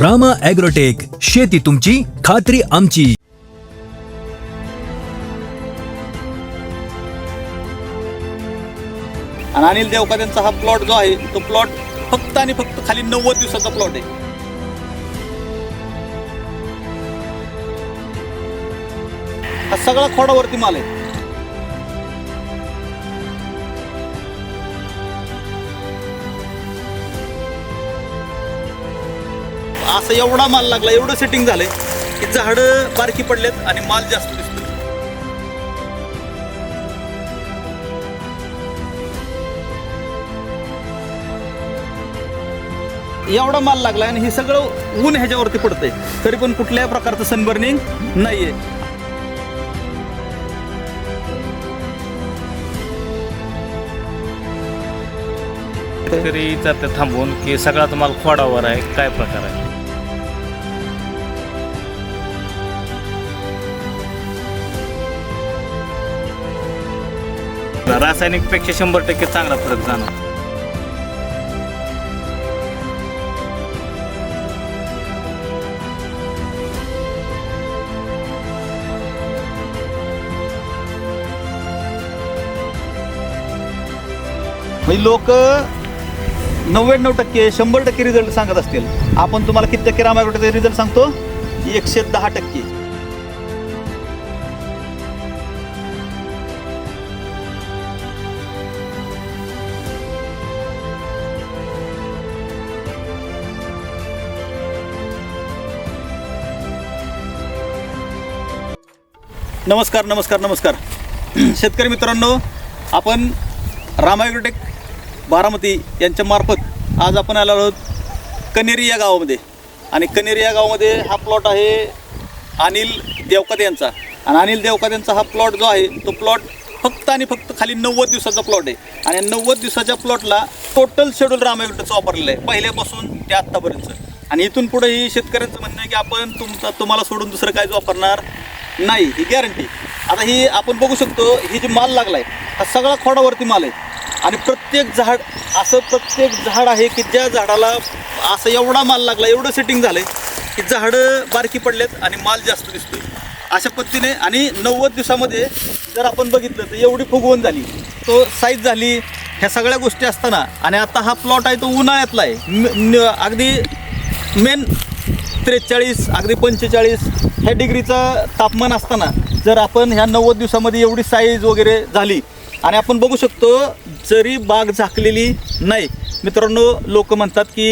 Rama agrotech शेती तुमची खात्री आमची. आणि अनिल देवका त्यांचा हा प्लॉट जो आहे तो प्लॉट फक्त आणि फक्त खाली नव्वद दिवसाचा प्लॉट आहे. हा सगळा खोडावरती माल आहे. असं एवढा माल लागला एवढं सेटिंग झालंय की झाडं बारकी पडलेत आणि माल जास्त दिसतो एवढा माल लागला आणि हे सगळं ऊन ह्याच्यावरती पडतंय. तरी पण कुठल्याही प्रकारचं सनबर्निंग नाहीये. तरी जाते थांबून की सगळाच माल खोडावर आहे. काय प्रकार आहे? रासायनिकपेक्षा शंभर टक्के चांगला फरक जाणार म्हणजे लोक नव्याण्णव टक्के शंभर टक्के रिझल्ट सांगत असतील. आपण तुम्हाला किती टक्के रामायण रिझल्ट सांगतो? एकशे दहा टक्के. नमस्कार नमस्कार नमस्कार. शेतकरी मित्रांनो आपण रामायग्रोटेक बारामती यांच्या मार्फत आज आपण आलो आहोत कनेरी या गावामध्ये. आणि कनेरी या गावामध्ये हा प्लॉट आहे अनिल देवकत यांचा. आणि अनिल देवकत यांचा हा प्लॉट जो आहे तो प्लॉट फक्त आणि फक्त खाली नव्वद दिवसाचा प्लॉट आहे. आणि नव्वद दिवसाच्या प्लॉटला टोटल शेड्यूल रामायग्रोटेकचं वापरलेलं आहे पहिल्यापासून ते आत्तापर्यंत. आणि इथून पुढे ही शेतकऱ्यांचं म्हणणं आहे की आपण तुमचा तुम्हाला सोडून दुसरं काहीच वापरणार नाही ही गॅरंटी आता ही आपण बघू शकतो ही जी माल लागला आहे हा सगळा खोडावरती माल आहे. आणि प्रत्येक झाड असं प्रत्येक झाड आहे की ज्या झाडाला असं एवढा माल लागला एवढं सेटिंग आहे की झाडं बारकी पडलेत आणि माल जास्त दिसतोय. अशा पद्धतीने आणि नव्वद दिवसामध्ये जर आपण बघितलं तर एवढी फुगवण झाली तो साईज झाली ह्या सगळ्या गोष्टी असताना आणि आता हा प्लॉट आहे तो उन्हाळ्यातला आहे. न- अगदी मेन त्रेचाळीस अगदी पंचेचाळीस ह्या डिग्रीचं तापमान असताना जर आपण ह्या नव्वद दिवसामध्ये एवढी साईज वगैरे झाली आणि आपण बघू शकतो जरी बाग झाकलेली नाही मित्रांनो लोक म्हणतात की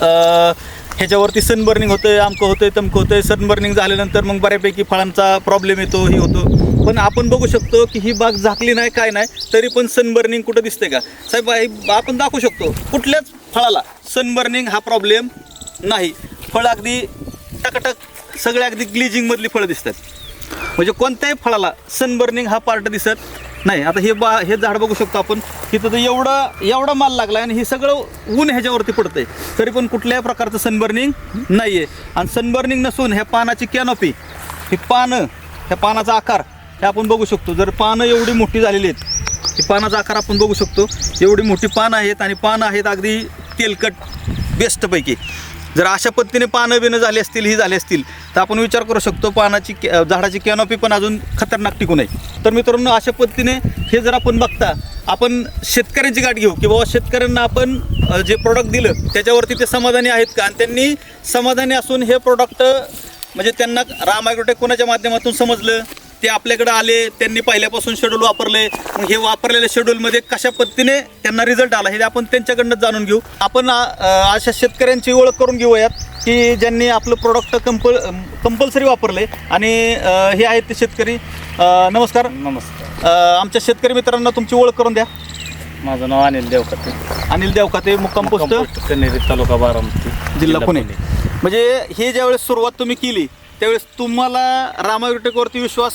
ह्याच्यावरती सनबर्निंग होतं आमकं आहे तमकं होतंय सनबर्निंग झाल्यानंतर मग बऱ्यापैकी फळांचा प्रॉब्लेम येतो हे होतो. पण आपण बघू शकतो की ही बाग झाकली नाही काय नाही तरी पण सनबर्निंग कुठं दिसते का? साहेब आपण दाखवू शकतो कुठल्याच फळाला सनबर्निंग हा प्रॉब्लेम नाही. फळ अगदी टकटक सगळे अगदी ग्लिजिंगमधली फळं दिसतात. म्हणजे कोणत्याही फळाला सनबर्निंग हा पार्ट दिसत नाही. आता हे बा हे झाड बघू शकतो आपण. तिथं तर एवढा एवढा माल लागला आणि हे सगळं ऊन ह्याच्यावरती पडतंय. तरी पण कुठल्याही प्रकारचं सनबर्निंग नाही आहे आणि सनबर्निंग नसून ह्या पानाची कॅनॉपी ही पानं ह्या पानाचा आकार हे आपण बघू शकतो. जर पानं एवढी मोठी झालेली आहेत ही पानाचा आकार आपण बघू शकतो. एवढी मोठी पानं आहेत आणि पानं आहेत अगदी तेलकट बेस्टपैकी जर अशा पद्धतीने पानं बिनं झाली असतील ही झाली असतील तर आपण विचार करू शकतो पानाची कॅ- झाडाची कॅनॉपी पण अजून खतरनाक टिकू नये. तर मित्रांनो अशा पद्धतीने हे जर आपण बघता आपण शेतकऱ्यांची गाठ घेऊ की बाबा शेतकऱ्यांना आपण जे प्रोडक्ट दिलं त्याच्यावरती ते समाधानी आहेत का? आणि त्यांनी समाधानी असून हे प्रोडक्ट म्हणजे त्यांना राम ॲग्रोटेक कोणाच्या माध्यमातून समजलं? ते आपल्याकडे आले त्यांनी पहिल्यापासून शेड्यूल वापरले. मग हे वापरलेल्या शेड्यूलमध्ये कशा पद्धतीने त्यांना रिझल्ट आला हे आपण त्यांच्याकडनं जाणून घेऊ. आपण अशा शेतकऱ्यांची ओळख करून घेऊयात की ज्यांनी आपलं प्रोडक्ट कंपल कंपल्सरी वापरले आणि हे आहेत ते शेतकरी. नमस्कार. नमस्कार. आमच्या शेतकरी मित्रांना तुमची ओळख करून द्या. माझं नाव अनिल देवकाते अनिल देवखाते मुक्काम पोस्ट. तालुका बारामती जिल्हा पुणे. म्हणजे हे ज्यावेळेस सुरुवात तुम्ही केली त्यावेळेस तुम्हाला रामायुटेकवरती विश्वास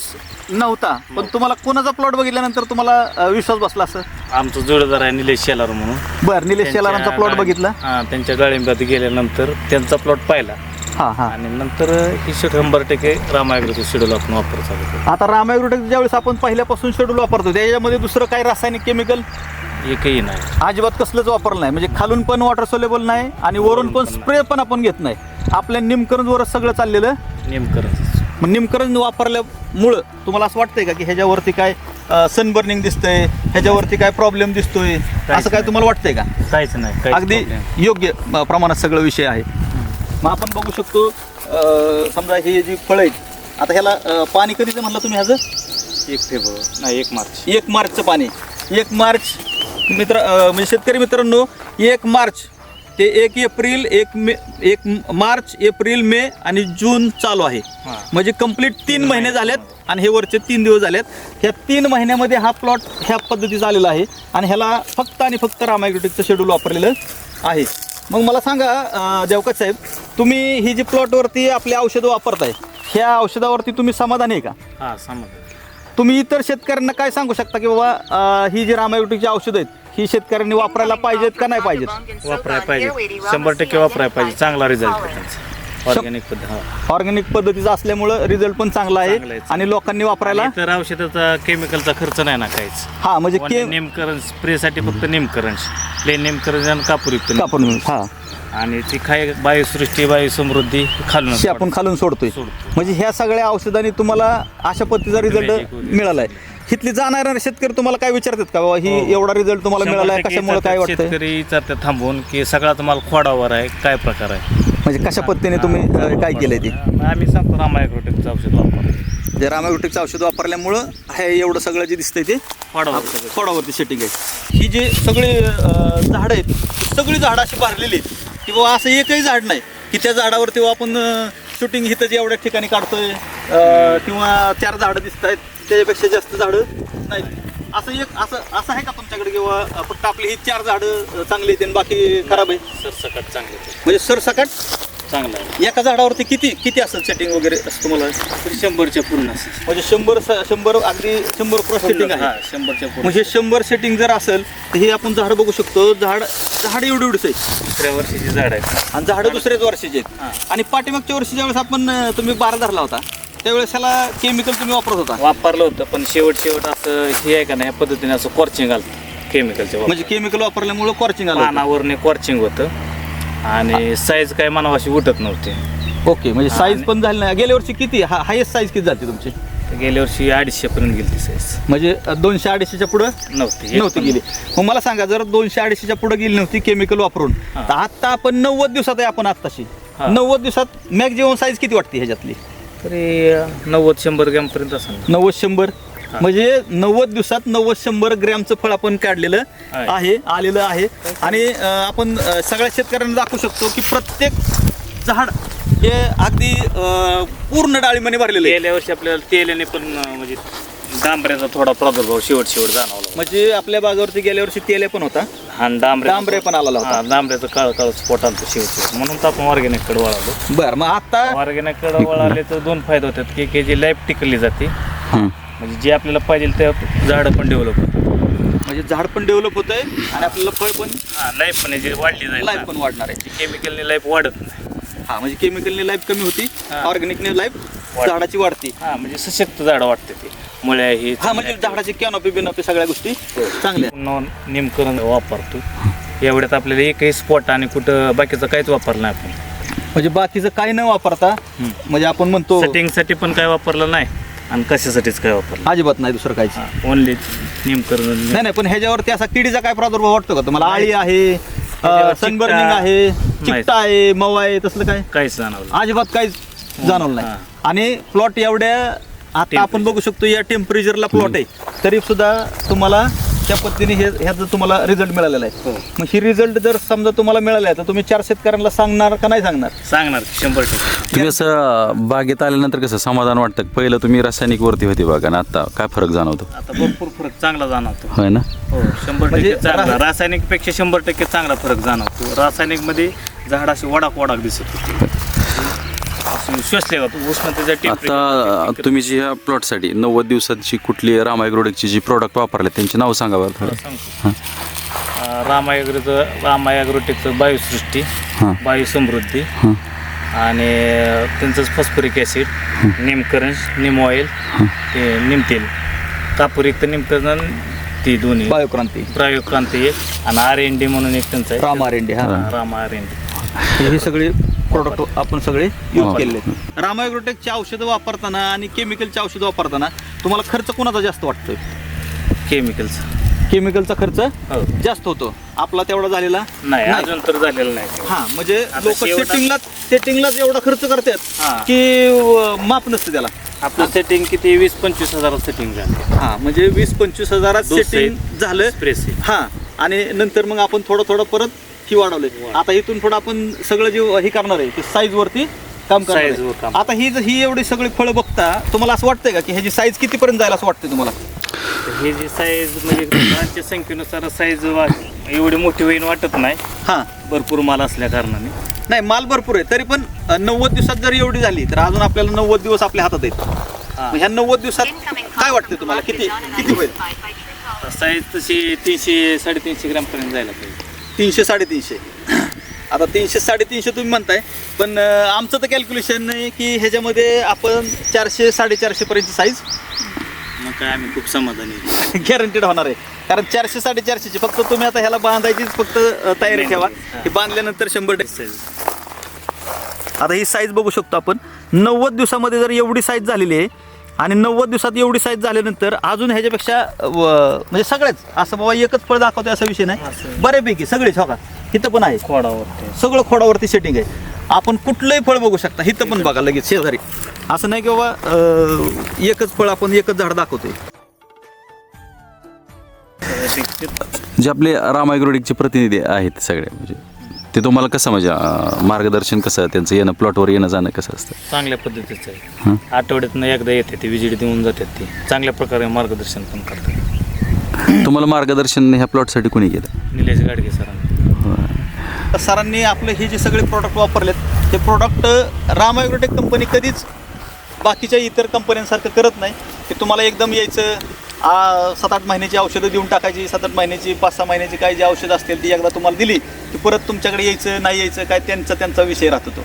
नव्हता पण तुम्हाला कोणाचा प्लॉट बघितल्यानंतर तुम्हाला अ, विश्वास बसला असं? आमचं जोडीदार आहे निलेश शेलार म्हणून. बरं निलेश शेलारांचा प्लॉट गाळी- बघितला? हा त्यांच्या गाळिंबात गेल्यानंतर त्यांचा प्लॉट पाहिला. हां हां. आणि नंतर ही शंभर टक्के रामायग्रचं शेड्यूल आपण वापर चालू केलं आता रामायुटेक ज्यावेळेस आपण पहिल्यापासून शेड्यूल वापरतो त्याच्यामध्ये दुसरं काही रासायनिक केमिकल एकही नाही. अजिबात कसलंच वापरलं नाही. म्हणजे खालून पण वॉटर सोलेबल नाही आणि वरून पण स्प्रे पण आपण घेत नाही. आपल्या निमकरणवरच सगळं चाललेलं. नेमकरण मग निमकरण वापरल्यामुळं तुम्हाला असं वाटतंय का की ह्याच्यावरती काय सनबर्निंग दिसतंय? ह्याच्यावरती काय प्रॉब्लेम दिसतोय? असं काय तुम्हाला वाटतंय का? काहीच नाही. काहीच अगदी problem. योग्य अ, प्रमाणात सगळं विषय आहे. मग आपण बघू शकतो अ, समजा ही जी फळं आहेत आता ह्याला अ, पाणी कधीचं म्हणलं तुम्ही ह्याचं? एक फेब्रुवारी नाही एक मार्च. एक मार्चचं पाणी. एक मार्च मित्र म्हणजे शेतकरी मित्रांनो एक मार्च ते एक एप्रिल एक मे एक मार्च एप्रिल मे आणि जून चालू आहे. म्हणजे कंप्लीट तीन महिने झालेत आणि हे वरचे तीन दिवस झालेत. ह्या तीन महिन्यामध्ये हा प्लॉट ह्या पद्धतीचा आलेला आहे आणि ह्याला फक्त आणि फक्त रामायग्रोटिकचं शेड्यूल वापरलेलं आहे. मग मला सांगा देवकत साहेब तुम्ही ही जी प्लॉटवरती आपली औषधं वापरताय ह्या औषधावरती तुम्ही समाधानी आहे का? हा समज तुम्ही इतर शेतकऱ्यांना काय सांगू शकता की बाबा अं, ही जी रामायग्रोटिकची औषधं आहेत ही शेतकऱ्यांनी वापरायला पाहिजेत का नाही पाहिजेत? वापरायला पाहिजे शंभर टक्के वापरायला पाहिजे चांगला रिझल्ट त्यांचा. ऑर्गॅनिक पद्धत हा. ऑर्गॅनिक पद्धतीचा असल्यामुळं रिझल्ट पण चांगला आहे चांगला आहे. आणि लोकांनी वापरायला तर औषधाचा केमिकलचा खर्च नाही ना काहीच. हा म्हणजे के नेमकरण स्प्रेसाठी फक्त नेमकरण प्लेन नेमकरण आणि कापूरयुक्त कापून हा. आणि ती काय वायुसृष्टी वायू समृद्धी खालून आपण खालून सोडतोय. सोडतो. म्हणजे ह्या सगळ्या औषधांनी तुम्हाला अशा पद्धतीचा रिझल्ट. मिळालाय. इथली जाणारे शेतकरी तुम्हाला काय विचारतात का बाबा ही हो. एवढा रिझल्ट तुम्हाला मिळालाय कशामुळे काय वाटतंय? शेतकरी जातात थांबून की सगळा तुम्हाला खोडावर आहे काय प्रकार आहे? म्हणजे कशा पद्धतीने तुम्ही अं, काय केलंय ते? आम्ही सांगतो रामायग्रोटेकचं औषध वापर जे रामायोटिकचं औषध वापरल्यामुळं हे एवढं सगळं जे दिसतंय ते खोडावर. खोडावरती सेटिंग आहे. ही जे सगळे अं, झाडं आहेत सगळी झाडं अशी भरलेली आहेत. की बाबा असं एकही झाड नाही की त्या झाडावरती बाबा आपण शूटिंग जे एवढ्या ठिकाणी काढतोय किंवा चार झाडं दिसत आहेत त्याच्यापेक्षा जास्त झाडं नाहीत असं एक असं असं आहे का तुमच्याकडे किंवा फक्त आपली ही चार झाडं चांगली आहेत आणि बाकी खराब आहे सरसकट चांगलं म्हणजे सरसकट? चांगलं आहे. एका झाडावरती किती किती असेल सेटिंग वगैरे असं तुम्हाला? तर शंभरच्या पूर्ण असेल. म्हणजे शंभर स- शंभर अगदी शंभर क्रॉस सेटिंग आहे. हा शंभरच्या पूर्ण. म्हणजे शंभर सेटिंग जर असेल तर हे आपण झाड बघू शकतो. झाड झाड एवढी एवढीच आहे. दुसऱ्या वर्षीची झाड आहेत आणि झाडं दुसऱ्याच वर्षीचे हा. आहेत आणि पाठीमागच्या वर्षी ज्यावेळेस आपण अं, तुम्ही बारा धरला होता. त्यावेळेस ह्याला केमिकल तुम्ही वापरत होता. वापरलं होतं पण शेवट शेवट असं हे आहे का नाही या पद्धतीने असं कॉर्चिंग आलं. केमिकलच्या म्हणजे केमिकल वापरल्यामुळे कॉर्चिंग आलं होतं. पानावरने कॉर्चिंग होतं. आणि साईज काय मनावाशी उठत नव्हते. ओके म्हणजे साईज पण झाली नाही. गेल्या वर्षी किती? हायेस्ट साईज किती झाली तुमची? गेल्या वर्षी अडीचशे पर्यंत गेली ती साईज म्हणजे अं, दोनशे अडीचशेच्या पुढं? नव्हती एक नव्हती पण गेली. मग मला सांगा जर दोनशे अडीचशेच्या पुढे गेली नव्हती केमिकल वापरून. तर आता आपण नव्वद दिवसात आहे आपण आत्ताशी. हा. नव्वद दिवसात मॅक्झिमम साईज किती वाटते ह्याच्यातली? तरी नव्वद शंभर ग्रॅम पर्यंत असेल. नव्वद शंभर. म्हणजे नव्वद दिवसात नव्वद शंभर ग्रॅमचं फळ आपण काढलेलं आहे. आलेलं आहे. आणि अं, आपण अं, सगळ्या शेतकऱ्यांना दाखवू शकतो की प्रत्येक झाड हे अगदी अं, पूर्ण डाळीमध्ये भरलेलं आहे. गेल्या वर्षी आपल्याला तेलाने पण अं, म्हणजे डांबऱ्याचा थोडा प्रादुर्भाव शेवट शेवट जाणवला म्हणजे आपल्या बागावरती गेल्या वर्षी तेले पण होता. हा डांबरे डांबरे पण आलेला होता. डांबऱ्याचं काळ काळ आलं शेवट शेवट. म्हणून तर आपण ऑर्गॅनिककडे वळालो. बर मग आता ऑर्गॅनिककडे वळाले तर दोन फायदे होतात. की की जी लाईफ टिकली जाते. म्हणजे जे आपल्याला पाहिजे ते झाडं पण डेव्हलप होतात. म्हणजे झाड पण डेव्हलप होत आहे आणि आपल्याला फळ पण हा लाईफ पण याची वाढली जाईल लाईफ पण वाढणार आहे. केमिकलने लाईफ वाढत नाही. हा म्हणजे केमिकलने लाईफ कमी होती हा. ऑर्गॅनिकने लाईफ झाडाची वाढती. हा म्हणजे सशक्त झाडं वाटते ते. मुळ्या ही हा म्हणजे झाडाची कॅनॉपी बिनॉपी सगळ्या गोष्टी चांगल्या. आहेत. नॉन नेमकरण वापरतो. एवढ्यात आपल्याला एकही स्पॉट आणि कुठं बाकीचं काहीच वापरलं नाही आपण. म्हणजे बाकीचं काय न वापरता. म्हणजे आपण म्हणतो सेटिंगसाठी पण काय वापरलं नाही. आणि कशासाठीच काय वापरलं अजिबात नाही दुसरं काहीच. ओनली नेमकरण नाही नाही पण ह्याच्यावरती असा किडीचा काय प्रादुर्भाव वाटतो का? तुम्हाला आळी आहे सनबर्निंग आहे. चिकटा आहे मवा आहे तसलं काय? काहीच जाणवलं अजिबात काहीच जाणवलं नाही. हा. आणि प्लॉट एवढ्या आता आपण बघू शकतो या टेम्परेचरला प्लॉट आहे. तरी सुद्धा तुम्हाला त्या पद्धतीने हे ह्याचा तुम्हाला रिझल्ट मिळालेला आहे. मग ही रिझल्ट जर समजा तुम्हाला मिळाला आहे तर तुम्ही चार शेतकऱ्यांना सांगणार का नाही सांगणार? सांगणार शंभर टक्के. तुम्ही असं बागेत आल्यानंतर कसं समाधान वाटतं? पहिलं तुम्ही रासायनिक वरती होती बघा ना आता काय फरक जाणवतो? आता भरपूर फरक चांगला जाणवतो. होय ना? हो शंभर म्हणजे टक्के चांगला रा- रासायनिकपेक्षा शंभर टक्के चांगला फरक जाणवतो. रासायनिकमध्ये झाड असे वडाक वडाक दिसत होते. श्वसले जातो आता तुम्ही जी ह्या प्लॉटसाठी नव्वद दिवसाची कुठली रामायग्रोडेकची जी प्रोडक्ट वापरले त्यांची नाव सांगा बरं थोडं. रामायग्रोचं रामायग्रोटेकचं बायोसृष्टी हां. बायोसमृद्धी हां. आणि त्यांचंच फॉस्फरिक ॲसिड निमकरण निम ऑइल ते निमतेल कापूरयुक्त निमकरण ती दोन्ही. बायोक्रांती. प्रयोग क्रांती एक आणि आर एन डी म्हणून एक त्यांचं आहे. राम आर एन डी हा. हा, राम आर एन डी हे सगळे प्रोडक्ट आपण सगळे यूज हो. केलेले आहेत. रामायग्रोटेकची औषधं वापरताना आणि केमिकलची औषधं वापरताना तुम्हाला खर्च कोणाचा जास्त वाटतोय? केमिकलचं केमिकलचा खर्च हो. जास्त होतो. आपला तेवढा झालेला नाही अजून तर झालेलं नाही. हा म्हणजे लोक सेटिंगला सेटिंगलाच एवढा खर्च करतात हा. की अं, माप नसतं त्याला. आपलं सेटिंग किती? वीस पंचवीस हजारात सेटिंग झालं. हा म्हणजे वीस पंचवीस हजारात सेटिंग झालं. स्प्रेस हा आणि नंतर मग आपण थोडं थोडं परत ही वाढवले. आता इथून पुढे आपण सगळं जे हे करणार आहे ते साईज वरती काम करणार Size वर आहे. काम. आता ही ही एवढी सगळी फळं बघता तुम्हाला असं वाटतंय का की ह्याची साईज कितीपर्यंत जायला असं वाटतंय तुम्हाला? हे जी साईज म्हणजे फळांच्या संख्येनुसार साईज एवढी मोठी होईन वाटत नाही. हा. भरपूर माल असल्या कारणाने. नाही माल भरपूर आहे तरी पण अं, नव्वद दिवसात जर एवढी झाली तर अजून आपल्याला नव्वद दिवस आपल्या हातात आहेत. हा. मग ह्या नव्वद दिवसात काय वाटतंय तुम्हाला? किती किती होईल? साईज तशी तीनशे साडेतीनशे ग्रॅम पर्यंत जायला पाहिजे. तीनशे साडेतीनशे. आता तीनशे साडेतीनशे तुम्ही म्हणताय पण आमचं तर कॅल्क्युलेशन आहे की ह्याच्यामध्ये आपण चारशे साडेचारशे पर्यंत साईज मग काय आम्ही खूप समाधानी. गॅरंटेड होणार आहे. कारण चारशे साडेचारशेची फक्त तुम्ही आता ह्याला बांधायचीच फक्त तयारी ठेवा. ही बांधल्यानंतर शंभर टक्के. आता ही साईज बघू शकतो आपण. नव्वद दिवसामध्ये जर एवढी साईज झालेली आहे आणि नव्वद दिवसात एवढी साईज झाल्यानंतर अजून ह्याच्यापेक्षा म्हणजे सगळेच असं बाबा एकच फळ दाखवतोय असा विषय नाही. बऱ्यापैकी सगळेच हो का? इथं पण आहे. खोडावर सगळं खोडावरती सेटिंग आहे. आपण कुठलंही फळ बघू शकता. इथं पण बघा लगेच शेजारी. असं नाही की बाबा अं, एकच फळ आपण एकच झाड दाखवतोय. जे आपले राम ॲग्रोटेकचे प्रतिनिधी आहेत सगळे म्हणजे ते तुम्हाला कसं म्हणजे अं, मार्गदर्शन कसं त्यांचं येणं प्लॉटवर येणं जाणं कसं असतं? चांगल्या पद्धतीचं आहे. हं. आठवड्यातनं एकदा येते ते विजिट देऊन जातात ते. चांगल्या प्रकारे मार्गदर्शन पण करतात. तुम्हाला मार्गदर्शन ह्या प्लॉटसाठी कोणी केलं? निलेश गाडगे सरांनी. तर सरांनी आपले हे जे सगळे प्रोडक्ट वापरलेत ते प्रोडक्ट राम ॲग्रोटेक कंपनी कधीच बाकीच्या इतर कंपन्यांसारखं करत नाही. की तुम्हाला एकदम यायचं आ, सात आठ महिन्याची औषधं देऊन टाकायची सात आठ महिन्याची पाच सहा महिन्याची काही जी औषधं असतील ती एकदा तुम्हाला दिली की परत तुमच्याकडे यायचं नाही यायचं काय त्यांचा त्यांचा विषय राहतो तो.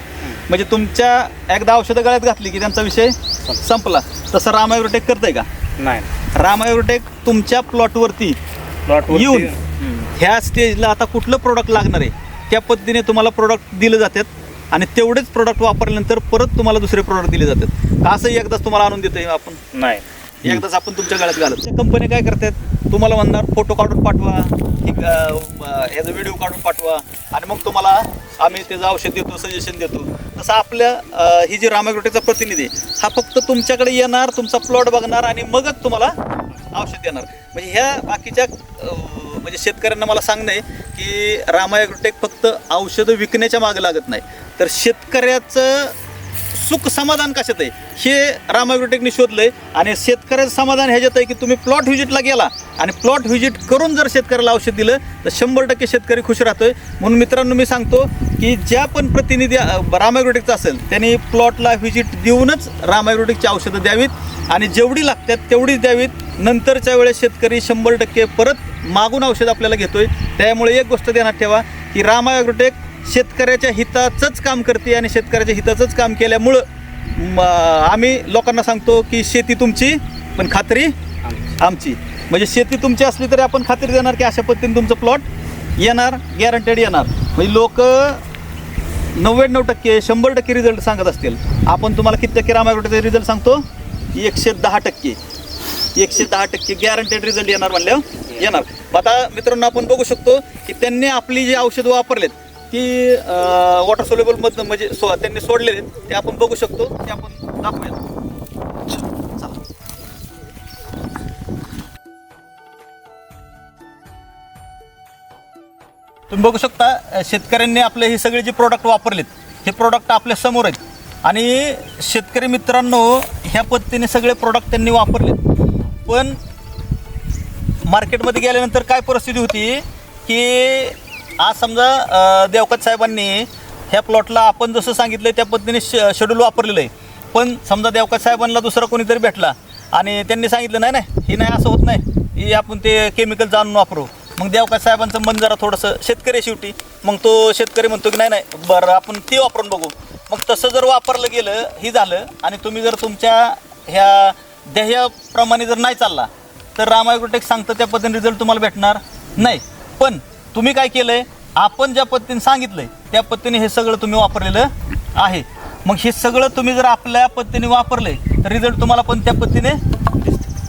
म्हणजे तुमच्या एकदा औषधं गळ्यात घातली की त्यांचा विषय संपला. तसं राम ॲग्रोटेक करतंय का? नाही. राम ॲग्रोटेक तुमच्या प्लॉटवरती प्लॉट येऊन ह्या स्टेजला आता कुठलं प्रोडक्ट लागणार आहे? त्या पद्धतीने तुम्हाला प्रोडक्ट दिले जातात आणि तेवढेच प्रोडक्ट वापरल्यानंतर परत तुम्हाला दुसरे प्रोडक्ट दिले जातात. का असं एकदाच तुम्हाला आणून देतोय आपण? नाही. एकदाच आपण तुमच्या गळ्यात घालत कंपनी काय करतात? तुम्हाला म्हणणार फोटो काढून पाठवा ह्याचा व्हिडिओ काढून पाठवा. आणि मग तुम्हाला आम्ही त्याचं औषध देतो सजेशन देतो. तसं आपल्या ही जी रामाग्रोटेकचा प्रतिनिधी हा फक्त तुमच्याकडे येणार तुमचा प्लॉट बघणार आणि मगच तुम्हाला औषध देणार. म्हणजे ह्या बाकीच्या म्हणजे शेतकऱ्यांना मला सांगणं आहे की रामायग्रोटेक फक्त औषधं विकण्याच्या मागे लागत नाही. तर शेतकऱ्याचं सुख समाधान कशात आहे? हे रामायग्रोटेकने शोधलंय आणि शेतकऱ्याचं समाधान ह्याच्यात आहे की तुम्ही प्लॉट व्हिजिटला गेला आणि प्लॉट व्हिजिट करून जर शेतकऱ्याला औषध दिलं तर शंभर टक्के शेतकरी खुश राहतोय. म्हणून मित्रांनो मी सांगतो की ज्या पण प्रतिनिधी रामायग्रोटेकचा असेल त्यांनी प्लॉटला व्हिजिट देऊनच रामायग्रोटेकची औषधं द्यावीत आणि जेवढी लागतात तेवढीच द्यावीत. नंतरच्या वेळेस शेतकरी शंभर टक्के परत मागून औषध आपल्याला घेतोय. त्यामुळे एक गोष्ट ध्यानात ठेवा की रामायग्रोटेक शेतकऱ्याच्या हिताचंच काम करते आणि शेतकऱ्याच्या हिताचंच काम केल्यामुळं आम्ही लोकांना सांगतो की शेती तुमची पण खात्री आमची. म्हणजे शेती तुमची असली तरी आपण खात्री देणार की अशा पद्धतीने तुमचं प्लॉट येणार गॅरंटेड येणार. म्हणजे लोक नव्याण्णव टक्के शंभर टक्के रिझल्ट सांगत असतील. आपण तुम्हाला किती टक्के रामायग्रोटेचा रिझल्ट सांगतो एकशे दहा टक्के. एकशे दहा टक्के गॅरंटेड रिझल्ट येणार म्हणल्यावर येणार. मग आता मित्रांनो आपण बघू शकतो की त्यांनी आपली जी औषधं वापरलेत ती वॉटर सोलेबल मधनं म्हणजे सो त्यांनी सोडलेले आहेत ते आपण बघू शकतो ते आपण दाखवूया तुम्ही बघू शकता शेतकऱ्यांनी आपले हे सगळे जे प्रोडक्ट वापरलेत हे प्रोडक्ट आपल्यासमोर आहेत. आणि शेतकरी मित्रांनो ह्या पद्धतीने सगळे प्रोडक्ट त्यांनी वापरलेत. पण मार्केटमध्ये गेल्यानंतर काय परिस्थिती होती की आज समजा देवकत साहेबांनी ह्या प्लॉटला आपण जसं सांगितलं त्या पद्धतीने श शेड्यूल वापरलेलं आहे. पण समजा देवकत साहेबांना दुसरा कोणीतरी भेटला आणि त्यांनी सांगितलं नाही नाही ही नाही असं होत नाही. ही आपण ते केमिकल जाणून वापरू. मग देवकत साहेबांचं मन जरा थोडंसं शेतकरी आहे शेवटी मग तो शेतकरी म्हणतो की नाही नाही बरं आपण ते वापरून बघू. मग तसं जर वापरलं गेलं ही झालं आणि तुम्ही जर तुमच्या ह्या ध्येयाप्रमाणे जर नाही चालला तर रामायग्रोटेक सांगतं त्या पद्धतीने रिझल्ट तुम्हाला भेटणार नाही. पण तुम्ही काय केलंय? आपण ज्या पद्धतीने सांगितलंय त्या पद्धतीने हे सगळं तुम्ही वापरलेलं आहे. मग हे सगळं तुम्ही जर आपल्या पद्धतीने वापरलंय तर रिझल्ट तुम्हाला पण त्या पद्धतीने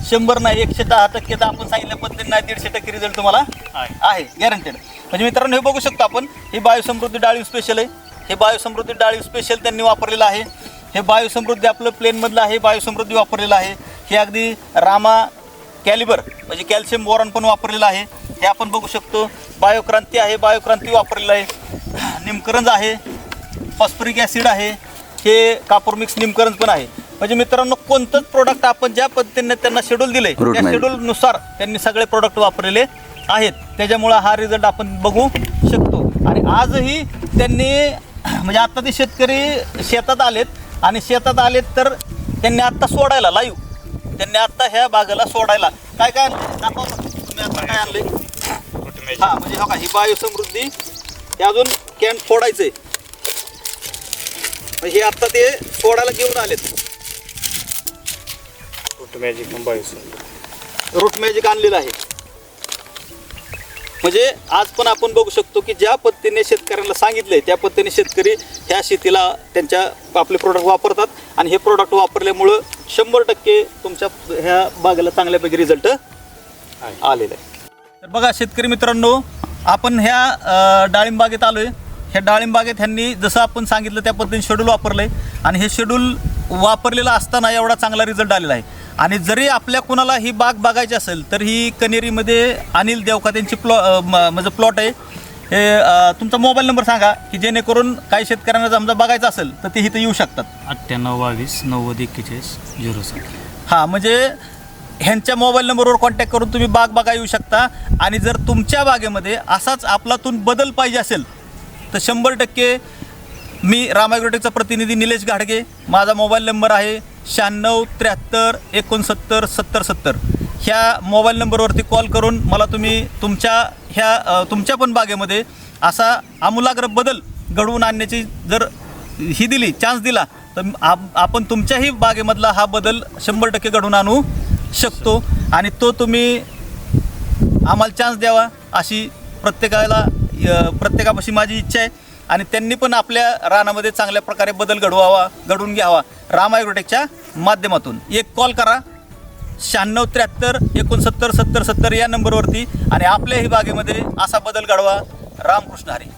शंभर नाही एकशे दहा टक्के तर आपण सांगितल्या पद्धतीने नाही दीडशे टक्के रिझल्ट तुम्हाला आहे. गॅरंटेड म्हणजे मित्रांनो हे बघू शकतो आपण हे बायोसमृद्धी डाळिंब स्पेशल आहे. हे बायोसमृद्धी डाळिंब स्पेशल त्यांनी वापरलेलं आहे. हे बायोसमृद्धी आपलं प्लेनमधलं आहे बायोसमृद्धी वापरलेलं आहे. हे अगदी रामा कॅलिबर म्हणजे कॅल्शियम बोरॉन पण वापरलेलं आहे. हे आपण बघू शकतो बायोक्रांती आहे बायोक्रांती वापरलेलं आहे. निमकरंज आहे फॉस्फरिक ॲसिड आहे हे कापूर मिक्स निमकरंज पण आहे. म्हणजे मित्रांनो कोणतंच प्रोडक्ट आपण ज्या पद्धतीने त्यांना शेड्यूल दिले त्या. शेड्यूलनुसार त्यांनी सगळे प्रोडक्ट वापरलेले आहेत. त्याच्यामुळं हा रिझल्ट आपण बघू शकतो. आणि आजही त्यांनी म्हणजे आता ते शेतकरी शेतात आलेत आणि शेतात आलेत तर त्यांनी आत्ता सोडायला लाईव्ह त्यांनी आत्ता ह्या बागेला सोडायला. काय काय आणलं दाखवा. तुम्ही आता काय आणले हा म्हणजे हो का ही बायोसमृद्धी हे अजून कॅन फोडायचंय. हे आता ते सोडायला घेऊन आलेत. मॅजिक रूट मॅजिक आणलेलं आहे. म्हणजे आज पण आपण बघू शकतो की ज्या पद्धतीने शेतकऱ्यांना सांगितलंय त्या पद्धतीने शेतकरी ह्या शेतीला त्यांच्या आपले प्रोडक्ट वापरतात आणि हे प्रोडक्ट वापरल्यामुळं शंभर टक्के तुमच्या ह्या बागेला चांगल्यापैकी रिझल्ट आलेला आहे. तर बघा शेतकरी मित्रांनो आपण ह्या अ, डाळिंब बागेत आलोय. ह्या डाळिंब बागेत ह्यांनी जसं आपण सांगितलं त्या पद्धतीने शेड्यूल वापरलंय. आणि हे शेड्यूल वापरलेलं असताना एवढा चांगला रिझल्ट आलेला आहे. आणि जरी आपल्या कुणाला ही बाग बघायची असेल तर ही कनेरीमध्ये अनिल देवखात यांची प्लॉ म्हणजे प्लॉट आहे. हे तुमचा मोबाईल नंबर सांगा की जेणेकरून काही शेतकऱ्यांना समजा बघायचं असेल तर ते इथं येऊ शकतात. अठ्ठ्याण्णव बावीस नव्वद एक्केचाळीस झिरो सात. हां म्हणजे ह्यांच्या मोबाईल नंबरवर कॉन्टॅक्ट करून तुम्ही बाग बघा येऊ शकता. आणि जर तुमच्या बागेमध्ये असाच आपलातून बदल पाहिजे असेल तर शंभर टक्के मी रामायग्रोटेकचा प्रतिनिधी निलेश घाडगे. माझा मोबाईल नंबर आहे शहाण्णव त्र्याहत्तर एकोणसत्तर सत्तर सत्तर. ह्या मोबाईल नंबरवरती कॉल करून मला तुम्ही तुमच्या ह्या तुमच्या पण बागेमध्ये असा आमूलाग्र बदल घडवून आणण्याची जर ही दिली चान्स दिला तर आपण तुमच्याही बागेमधला हा बदल शंभर टक्के घडवून आणू. शकतो आणि तो तुम्ही आम्हाला चान्स द्यावा अशी प्रत्येकाला प्रत्येकापाशी माझी इच्छा आहे. आणि त्यांनी पण आपल्या रानामध्ये चांगल्या प्रकारे बदल घडवावा घडवून घ्यावा राम ॲग्रोटेकच्या माध्यमातून. एक कॉल करा. शहाण्णव त्र्याहत्तर एकोणसत्तर सत्तर सत्तर या नंबरवरती आणि आपल्याही बागेमध्ये असा बदल घडवा. रामकृष्ण हरी.